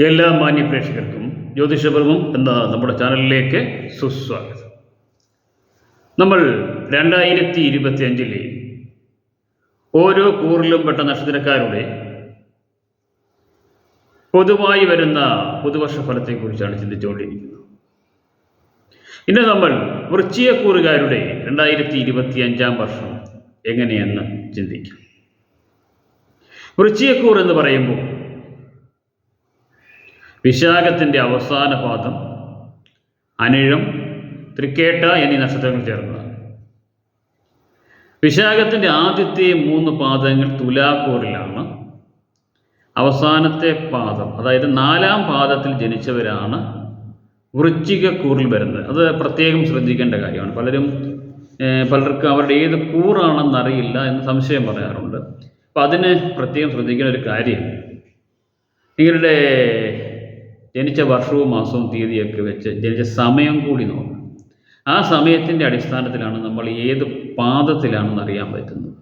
എല്ലാ മാന്യപ്രേക്ഷകർക്കും പ്രേക്ഷകർക്കും ജ്യോതിഷപർവം എന്ന നമ്മുടെ ചാനലിലേക്ക് സുസ്വാഗതം. നമ്മൾ രണ്ടായിരത്തി ഇരുപത്തി അഞ്ചിലെ ഓരോ കൂറിലും പെട്ട നക്ഷത്രക്കാരുടെ പൊതുവായി വരുന്ന പുതുവർഷ ഫലത്തെക്കുറിച്ചാണ് ചിന്തിച്ചുകൊണ്ടിരിക്കുന്നത്. ഇന്ന് നമ്മൾ വൃശ്ചികക്കൂറുകാരുടെ രണ്ടായിരത്തി ഇരുപത്തി അഞ്ചാം വർഷം എങ്ങനെയെന്ന് ചിന്തിക്കാം. വൃശ്ചികക്കൂർ എന്ന് പറയുമ്പോൾ വിശാഖത്തിന്റെ അവസാന പാദം അനിഴം തൃക്കേട്ട എന്നീ നക്ഷത്രങ്ങൾ ചേർന്നതാണ്. വിശാഖത്തിന്റെ ആദ്യത്തെ മൂന്ന് പാദങ്ങൾ തുലാക്കൂറിലാണ്. അവസാനത്തെ പാദം അതായത് നാലാം പാദത്തിൽ ജനിച്ചവരാണ് വൃശ്ചികക്കൂറിൽ വരുന്നത്. അത് പ്രത്യേകം ശ്രദ്ധിക്കേണ്ട കാര്യമാണ്. പലരും പലർക്കും അവരുടെ ഏത് കൂറാണെന്നറിയില്ല എന്ന് സംശയം പറയാറുണ്ട്. അപ്പം അതിന് പ്രത്യേകം ശ്രദ്ധിക്കേണ്ട ഒരു കാര്യം. നിങ്ങളുടെ ജനിച്ച വർഷവും മാസവും തീയതിയൊക്കെ വെച്ച് ജനിച്ച സമയം കൂടി നോക്കണം. ആ സമയത്തിന്റെ അടിസ്ഥാനത്തിലാണ് നമ്മൾ ഏത് പാദത്തിലാണെന്ന് അറിയാൻ പറ്റുന്നത്.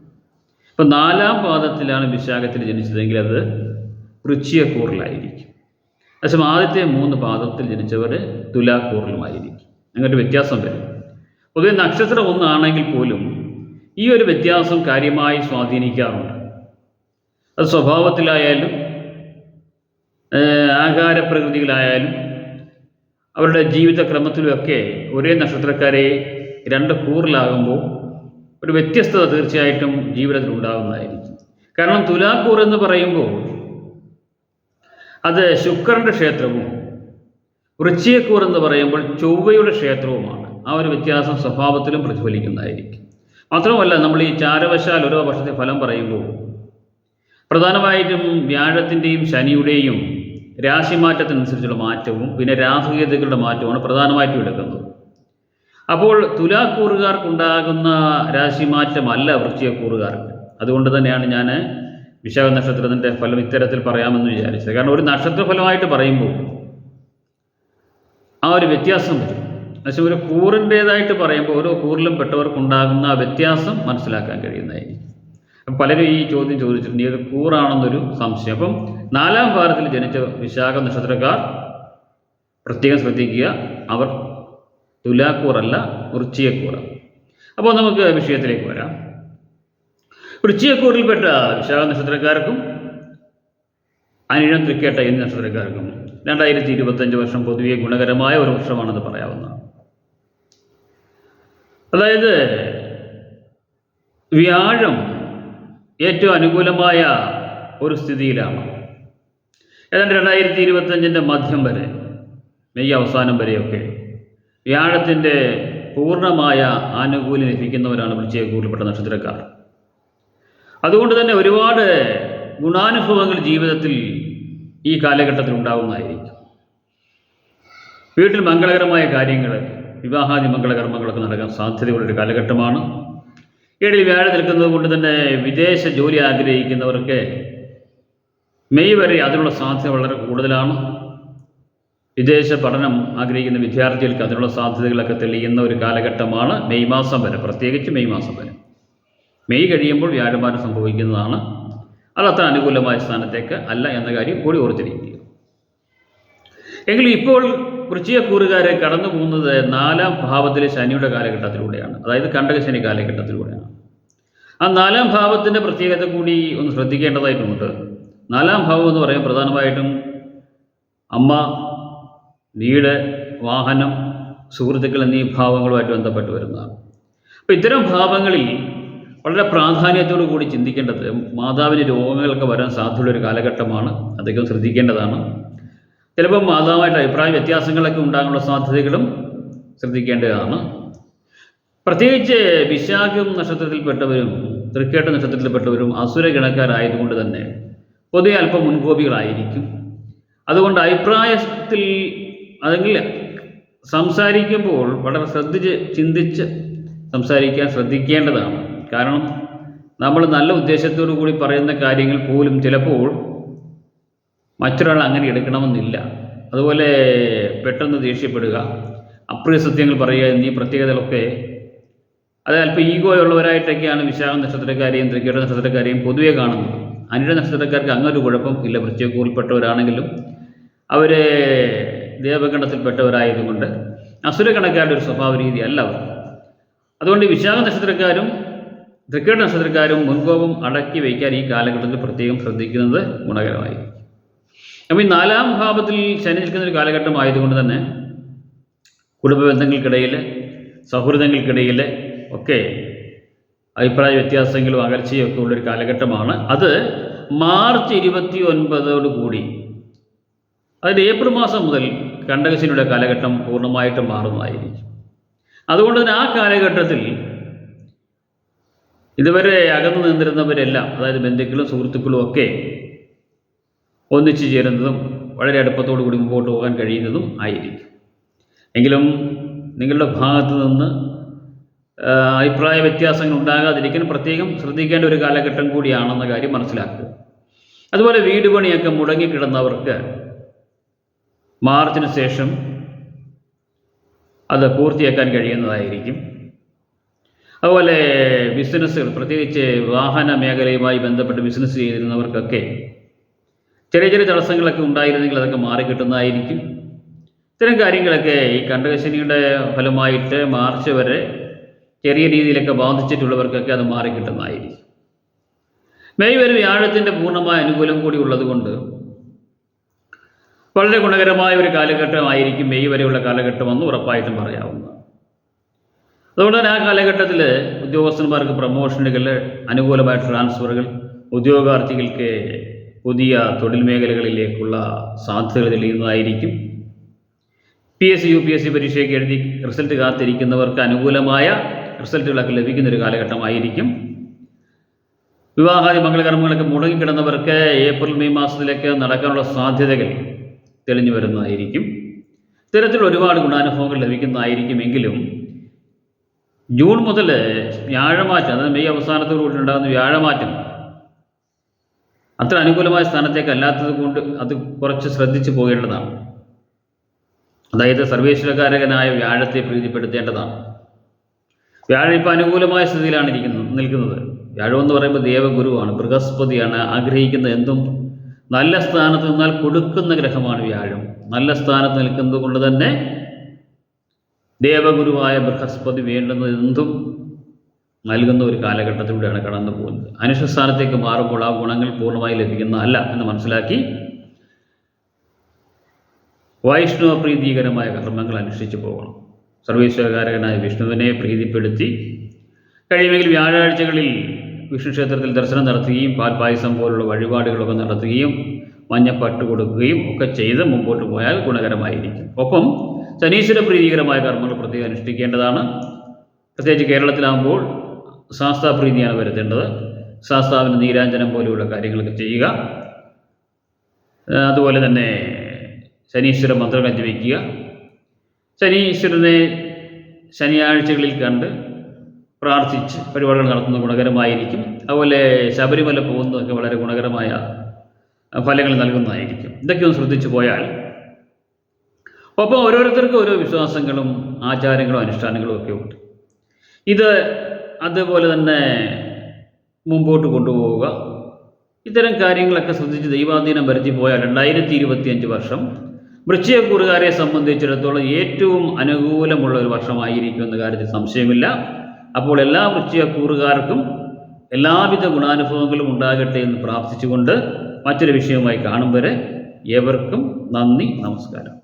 ഇപ്പം നാലാം പാദത്തിലാണ് വിശാഖത്തിൽ ജനിച്ചതെങ്കിൽ അത് വൃച്ചിയക്കൂറിലായിരിക്കും പക്ഷേ ആദ്യത്തെ മൂന്ന് പാദത്തിൽ ജനിച്ചവർ തുലാക്കൂറിലുമായിരിക്കും. അങ്ങനെ ഒരു വ്യത്യാസം വരും. പൊതുവെ നക്ഷത്രം ഒന്നാണെങ്കിൽ പോലും ഈ ഒരു വ്യത്യാസം കാര്യമായി സ്വാധീനിക്കാറുണ്ട്. അത് സ്വഭാവത്തിലായാലും ഏഹ് ആകാരപ്രകൃതിയിലായാലും അവരുടെ ജീവിതക്രമത്തിലുമൊക്കെ ഒരേ നക്ഷത്രക്കാരെ രണ്ട് കൂറിലാകുമ്പോൾ ഒരു വ്യത്യസ്തത തീർച്ചയായിട്ടും ജീവിതത്തിൽ ഉണ്ടാകുന്നതായിരിക്കും. കാരണം തുലാക്കൂർ എന്ന് പറയുമ്പോൾ അത് ശുക്രന്റെ ക്ഷേത്രവും വൃച്ചിയക്കൂർ എന്ന് പറയുമ്പോൾ ചൊവ്വയുടെ ക്ഷേത്രവുമാണ്. ആ ഒരു വ്യത്യാസം സ്വഭാവത്തിലും പ്രതിഫലിക്കുന്നതായിരിക്കും. മാത്രമല്ല നമ്മൾ ഈ ചാരവശാൽ ഓരോ വർഷത്തെ ഫലം പറയുമ്പോൾ പ്രധാനമായിട്ടും വ്യാഴത്തിന്റെയും ശനിയുടെയും രാശിമാറ്റത്തിനനുസരിച്ചുള്ള മാറ്റവും പിന്നെ രാഹുകേതുക്കളുടെ മാറ്റവുമാണ് പ്രധാനമായിട്ടും എടുക്കുന്നത്. അപ്പോൾ തുലാക്കൂറുകാർക്കുണ്ടാകുന്ന രാശിമാറ്റമല്ല വൃശ്ചികക്കൂറുകാർക്ക്. അതുകൊണ്ട് തന്നെയാണ് ഞാൻ വിശാഖ നക്ഷത്രത്തിന്റെ ഫലം ഇത്തരത്തിൽ പറയാമെന്ന് വിചാരിച്ചത്. കാരണം ഒരു നക്ഷത്രഫലമായിട്ട് പറയുമ്പോൾ ആ ഒരു വ്യത്യാസം വരും. പക്ഷേ ഒരു കൂറിന്റേതായിട്ട് പറയുമ്പോൾ ഓരോ കൂറിലും പെട്ടവർക്കുണ്ടാകുന്ന ആ വ്യത്യാസം മനസ്സിലാക്കാൻ കഴിയുന്നതായിരിക്കും. പലരും ഈ ചോദ്യം ചോദിച്ചിട്ടുണ്ട് ഈ ഒരു കൂറാണെന്നൊരു സംശയം. അപ്പം നാലാം ഭാരത്തിൽ ജനിച്ച വിശാഖ നക്ഷത്രക്കാർ പ്രത്യേകം ശ്രദ്ധിക്കുക. അവർ തുലാക്കൂറല്ല വൃച്ചിയക്കൂറ അപ്പോൾ നമുക്ക് വിഷയത്തിലേക്ക് വരാം. വൃശ്ചികക്കൂറിൽപ്പെട്ട വിശാഖ നക്ഷത്രക്കാർക്കും അനിഴം തൃക്കേട്ട എന്നീ നക്ഷത്രക്കാർക്കും രണ്ടായിരത്തി ഇരുപത്തഞ്ച് വർഷം പൊതുവെ ഗുണകരമായ ഒരു വർഷമാണെന്ന് പറയാവുന്നതാണ് അതായത് വ്യാഴം ഏറ്റവും അനുകൂലമായ ഒരു സ്ഥിതിയിലാണ്. ഏതാണ്ട് രണ്ടായിരത്തി ഇരുപത്തഞ്ചിന്റെ മധ്യം വരെ മെയ് അവസാനം വരെയൊക്കെ വ്യാഴത്തിന്റെ പൂർണമായ ആനുകൂല്യം ലഭിക്കുന്നവരാണ് വൃശ്ചികക്കൂറിൽപ്പെട്ട നക്ഷത്രക്കാർ. അതുകൊണ്ട് തന്നെ ഒരുപാട് ഗുണാനുഭവങ്ങൾ ജീവിതത്തിൽ ഈ കാലഘട്ടത്തിൽ ഉണ്ടാകുന്നതായിരിക്കും വീട്ടിൽ മംഗളകരമായ കാര്യങ്ങൾ വിവാഹാദി മംഗളകർമ്മങ്ങളൊക്കെ നടക്കാൻ സാധ്യതയുള്ളൊരു കാലഘട്ടമാണ്. ഏടിൽ വ്യാഴം നിൽക്കുന്നത് കൊണ്ട് തന്നെ വിദേശ ജോലി ആഗ്രഹിക്കുന്നവർക്ക് മെയ് വരെ അതിനുള്ള സാധ്യത വളരെ കൂടുതലാണ്. വിദേശ പഠനം ആഗ്രഹിക്കുന്ന വിദ്യാർത്ഥികൾക്ക് അതിനുള്ള സാധ്യതകളൊക്കെ തെളിയുന്ന ഒരു കാലഘട്ടമാണ് മെയ് മാസം വരെ പ്രത്യേകിച്ച് മെയ് മാസം വരെ. മെയ് കഴിയുമ്പോൾ വ്യാഴമാനം സംഭവിക്കുന്നതാണ്. അത് അത്ര അനുകൂലമായ സ്ഥാനത്തേക്ക് അല്ല എന്ന കാര്യം കൂടി ഓർത്തിരിക്കുക. എങ്കിലും ഇപ്പോൾ വൃശ്ചികക്കൂറുകാരെ കടന്നു പോകുന്നത് നാലാം ഭാവത്തിലെ ശനിയുടെ കാലഘട്ടത്തിലൂടെയാണ് അതായത് കണ്ടകശനി കാലഘട്ടത്തിലൂടെയാണ്. ആ നാലാം ഭാവത്തിന്റെ പ്രത്യേകത കൂടി ഒന്ന് ശ്രദ്ധിക്കേണ്ടതായിട്ടുണ്ട്. നാലാം ഭാവം എന്ന് പറയാൻ പ്രധാനമായിട്ടും അമ്മ വീട് വാഹനം സുഹൃത്തുക്കൾ എന്നീ ഭാവങ്ങളുമായിട്ട് ബന്ധപ്പെട്ട് വരുന്നതാണ്. അപ്പോൾ ഇത്തരം ഭാവങ്ങളിൽ വളരെ പ്രാധാന്യത്തോടു കൂടി ചിന്തിക്കേണ്ടത് മാതാവിന് രോഗങ്ങളൊക്കെ വരാൻ സാധ്യതയുള്ള ഒരു കാലഘട്ടമാണ്. അധികം ശ്രദ്ധിക്കേണ്ടതാണ്. ചിലപ്പോൾ മാതാവുമായിട്ട് അഭിപ്രായ വ്യത്യാസങ്ങളൊക്കെ ഉണ്ടാകാനുള്ള സാധ്യതകളും ശ്രദ്ധിക്കേണ്ടതാണ്. പ്രത്യേകിച്ച് വിശാഖം നക്ഷത്രത്തിൽപ്പെട്ടവരും തൃക്കേട്ട നക്ഷത്രത്തിൽപ്പെട്ടവരും അസുര ഗണക്കാരായതുകൊണ്ട് തന്നെ പൊതുവെ അല്പം മുൻകോപികളായിരിക്കും. അതുകൊണ്ട് അഭിപ്രായത്തിൽ അല്ലെങ്കിൽ സംസാരിക്കുമ്പോൾ വളരെ ശ്രദ്ധിച്ച് ചിന്തിച്ച് സംസാരിക്കാൻ ശ്രദ്ധിക്കേണ്ടതാണ്. കാരണം നമ്മൾ നല്ല ഉദ്ദേശത്തോടു കൂടി പറയുന്ന കാര്യങ്ങൾ പോലും ചിലപ്പോൾ മറ്റൊരാൾ അങ്ങനെ എടുക്കണമെന്നില്ല. അതുപോലെ പെട്ടെന്ന് ദേഷ്യപ്പെടുക അപ്രിയ സത്യങ്ങൾ പറയുക എന്നീ പ്രത്യേകതകളൊക്കെ അത് അല്പം ഈഗോയുള്ളവരായിട്ടൊക്കെയാണ് വിശാഖ നക്ഷത്രക്കാരെയും തൃക്കേട്ട നക്ഷത്രക്കാരെയും പൊതുവെ കാണുന്നത്. അനിഴ നക്ഷത്രക്കാർക്ക് അങ്ങനൊരു കുഴപ്പം ഇല്ല. വൃശ്ചികക്കൂറിൽപ്പെട്ടവരാണെങ്കിലും അവർ ദേവഗണത്തിൽപ്പെട്ടവരായതുകൊണ്ട് അസുരഗണക്കാരുടെ ഒരു സ്വഭാവ രീതി അല്ല അവർ. അതുകൊണ്ട് വിശാഖ നക്ഷത്രക്കാരും തൃക്കേട് നക്ഷത്രക്കാരും മുൻകോപം അടക്കി വയ്ക്കാൻ ഈ കാലഘട്ടത്തിൽ പ്രത്യേകം ശ്രദ്ധിക്കുന്നത് ഗുണകരമായി അപ്പോൾ ഈ നാലാം ഭാവത്തിൽ ശനി നിൽക്കുന്ന ഒരു കാലഘട്ടം ആയതുകൊണ്ട് തന്നെ കുടുംബ ബന്ധങ്ങൾക്കിടയിൽ സൗഹൃദങ്ങൾക്കിടയിൽ ഒക്കെ അഭിപ്രായ വ്യത്യാസങ്ങളും അകർച്ചയും ഒക്കെ ഉള്ളൊരു കാലഘട്ടമാണ്. അത് മാർച്ച് ഇരുപത്തി ഒൻപതോട് കൂടി അതായത് ഏപ്രിൽ മാസം മുതൽ കണ്ടകശനിയുടെ കാലഘട്ടം പൂർണമായിട്ട് മാറുന്നതായിരിക്കും അതുകൊണ്ട് തന്നെ ആ കാലഘട്ടത്തിൽ ഇതുവരെ അകന്നു നിന്നിരുന്നവരെല്ലാം അതായത് ബന്ധുക്കളും സുഹൃത്തുക്കളും ഒക്കെ ഒന്നിച്ചു ചേരുന്നതും വളരെ അടുപ്പത്തോടു കൂടി മുമ്പോട്ട് പോകാൻ കഴിയുന്നതും ആയിരിക്കും. എങ്കിലും നിങ്ങളുടെ ഭാഗത്ത് നിന്ന് അഭിപ്രായ വ്യത്യാസങ്ങൾ ഉണ്ടാകാതിരിക്കാൻ പ്രത്യേകം ശ്രദ്ധിക്കേണ്ട ഒരു കാലഘട്ടം കൂടിയാണെന്ന കാര്യം മനസ്സിലാക്കുക. അതുപോലെ വീട് പണിയൊക്കെ മുടങ്ങിക്കിടന്നവർക്ക് മാർച്ചിന് ശേഷം അത് പൂർത്തിയാക്കാൻ കഴിയുന്നതായിരിക്കും. അതുപോലെ ബിസിനസ്സുകൾ പ്രത്യേകിച്ച് വാഹന മേഖലയുമായി ബന്ധപ്പെട്ട് ബിസിനസ് ചെയ്തിരുന്നവർക്കൊക്കെ ചെറിയ ചെറിയ തടസ്സങ്ങളൊക്കെ ഉണ്ടായിരുന്നെങ്കിൽ അതൊക്കെ മാറിക്കിട്ടുന്നതായിരിക്കും. ഇത്തരം കാര്യങ്ങളൊക്കെ ഈ കണ്ടകശനിയുടെ ഫലമായിട്ട് മാർച്ച് വരെ ചെറിയ രീതിയിലൊക്കെ ബാധിച്ചിട്ടുള്ളവർക്കൊക്കെ അത് മാറിക്കിട്ടുന്നതായിരിക്കും മെയ് വരെ വ്യാഴത്തിന്റെ പൂർണമായ അനുകൂലം കൂടി ഉള്ളതുകൊണ്ട് വളരെ ഗുണകരമായ ഒരു കാലഘട്ടമായിരിക്കും മെയ് വരെയുള്ള കാലഘട്ടമെന്ന് ഉറപ്പായിട്ടും പറയാവുന്നത് അതുകൊണ്ട് തന്നെ ആ കാലഘട്ടത്തിൽ ഉദ്യോഗസ്ഥന്മാർക്ക് പ്രമോഷനുകൾ അനുകൂലമായ ട്രാൻസ്ഫറുകൾ ഉദ്യോഗാർത്ഥികൾക്ക് പുതിയ തൊഴിൽ മേഖലകളിലേക്കുള്ള സാധ്യതകൾ തെളിയുന്നതായിരിക്കും. P S C U P S C പരീക്ഷയ്ക്ക് എഴുതി റിസൾട്ട് കാത്തിരിക്കുന്നവർക്ക് അനുകൂലമായ റിസൾട്ടുകളൊക്കെ ലഭിക്കുന്ന ഒരു കാലഘട്ടമായിരിക്കും. വിവാഹാദി മംഗളകർമ്മങ്ങളൊക്കെ മുടങ്ങിക്കിടന്നവർക്ക് ഏപ്രിൽ മെയ് മാസത്തിലേക്ക് നടക്കാനുള്ള സാധ്യതകൾ തെളിഞ്ഞു വരുന്നതായിരിക്കും. ഇത്തരത്തിൽ ഒരുപാട് ഗുണാനുഭവങ്ങൾ ലഭിക്കുന്നതായിരിക്കുമെങ്കിലും ജൂൺ മുതൽ വ്യാഴമാറ്റം അതായത് മെയ് അവസാനത്തോടുകൂടി ഉണ്ടാകുന്ന വ്യാഴമാറ്റം അത്ര അനുകൂലമായ സ്ഥാനത്തേക്ക് അല്ലാത്തത് കൊണ്ട് അത് കുറച്ച് ശ്രദ്ധിച്ചു പോകേണ്ടതാണ്. അതായത് സർവേശ്വരകാരകനായ വ്യാഴത്തെ പ്രീതിപ്പെടുത്തേണ്ടതാണ്. വ്യാഴം ഇപ്പോൾ അനുകൂലമായ സ്ഥിതിയിലാണ് ഇരിക്കുന്നത് നിൽക്കുന്നത്. വ്യാഴം എന്ന് പറയുമ്പോൾ ദേവഗുരുവാണ് ബൃഹസ്പതിയാണ് ആഗ്രഹിക്കുന്ന എന്തും നല്ല സ്ഥാനത്ത് നിന്നാൽ കൊടുക്കുന്ന ഗ്രഹമാണ് വ്യാഴം. നല്ല സ്ഥാനത്ത് നിൽക്കുന്നത് കൊണ്ട് തന്നെ ദേവഗുരുവായ ബൃഹസ്പതി വേണ്ടുന്ന എന്തും നൽകുന്ന ഒരു കാലഘട്ടത്തിലൂടെയാണ് കടന്നു പോകുന്നത്. അനുഷ്ഠാനത്തേക്ക് മാറുമ്പോൾ ആ ഗുണങ്ങൾ പൂർണമായി ലഭിക്കുന്നതല്ല എന്ന് മനസ്സിലാക്കി വൈഷ്ണവ പ്രീതികരമായ കർമ്മങ്ങൾ അനുഷ്ഠിച്ചു പോകണം. സർവീശ്വരകാരകനായ വിഷ്ണുവിനെ പ്രീതിപ്പെടുത്തി കഴിയുമെങ്കിൽ വ്യാഴാഴ്ചകളിൽ വിഷ്ണു ക്ഷേത്രത്തിൽ ദർശനം നടത്തുകയും പാൽപായസം പോലുള്ള വഴിപാടുകളൊക്കെ നടത്തുകയും മഞ്ഞപ്പട്ട് കൊടുക്കുകയും ഒക്കെ ചെയ്ത് മുമ്പോട്ട് പോയാൽ ഗുണകരമായിരിക്കും. ഒപ്പം ശനീശ്വര പ്രീതികരമായ കർമ്മങ്ങൾ പ്രത്യേകം അനുഷ്ഠിക്കേണ്ടതാണ്. പ്രത്യേകിച്ച് കേരളത്തിലാകുമ്പോൾ ശാസ്താപ്രീതിയാണ് വരുത്തേണ്ടത്. ശാസ്താവിന് നീരാഞ്ജനം പോലെയുള്ള കാര്യങ്ങളൊക്കെ ചെയ്യുക. അതുപോലെ തന്നെ ശനീശ്വര മന്ത്രങ്ങൾ ജപിക്കുക ശനീശ്വരനെ ശനിയാഴ്ചകളിൽ കണ്ട് പ്രാർത്ഥിച്ച് പരിപാടികൾ നടത്തുന്നത് ഗുണകരമായിരിക്കും. അതുപോലെ ശബരിമല പോകുന്നതൊക്കെ വളരെ ഗുണകരമായ ഫലങ്ങൾ നൽകുന്നതായിരിക്കും. ഇതൊക്കെ ഒന്ന് ശ്രദ്ധിച്ചു പോയാൽ ഒപ്പം ഓരോരുത്തർക്കും ഓരോ വിശ്വാസങ്ങളും ആചാരങ്ങളും അനുഷ്ഠാനങ്ങളും ഒക്കെ ഉണ്ട്. ഇത് അതുപോലെ തന്നെ മുമ്പോട്ട് കൊണ്ടുപോവുക. ഇത്തരം കാര്യങ്ങളൊക്കെ ശ്രദ്ധിച്ച് ദൈവാധീനം വരുത്തി പോയാൽ രണ്ടായിരത്തി ഇരുപത്തിയഞ്ച് വർഷം വൃശ്ചികക്കൂറുകാരെ സംബന്ധിച്ചിടത്തോളം ഏറ്റവും അനുകൂലമുള്ള ഒരു വർഷമായിരിക്കും എന്ന കാര്യത്തിൽ സംശയമില്ല. അപ്പോൾ എല്ലാ വൃശ്ചികക്കൂറുകാർക്കും എല്ലാവിധ ഗുണാനുഭവങ്ങളും ഉണ്ടാകട്ടെ എന്ന് പ്രാർത്ഥിച്ചുകൊണ്ട് മറ്റൊരു വിഷയവുമായി കാണും വരെ ഏവർക്കും നന്ദി നമസ്കാരം.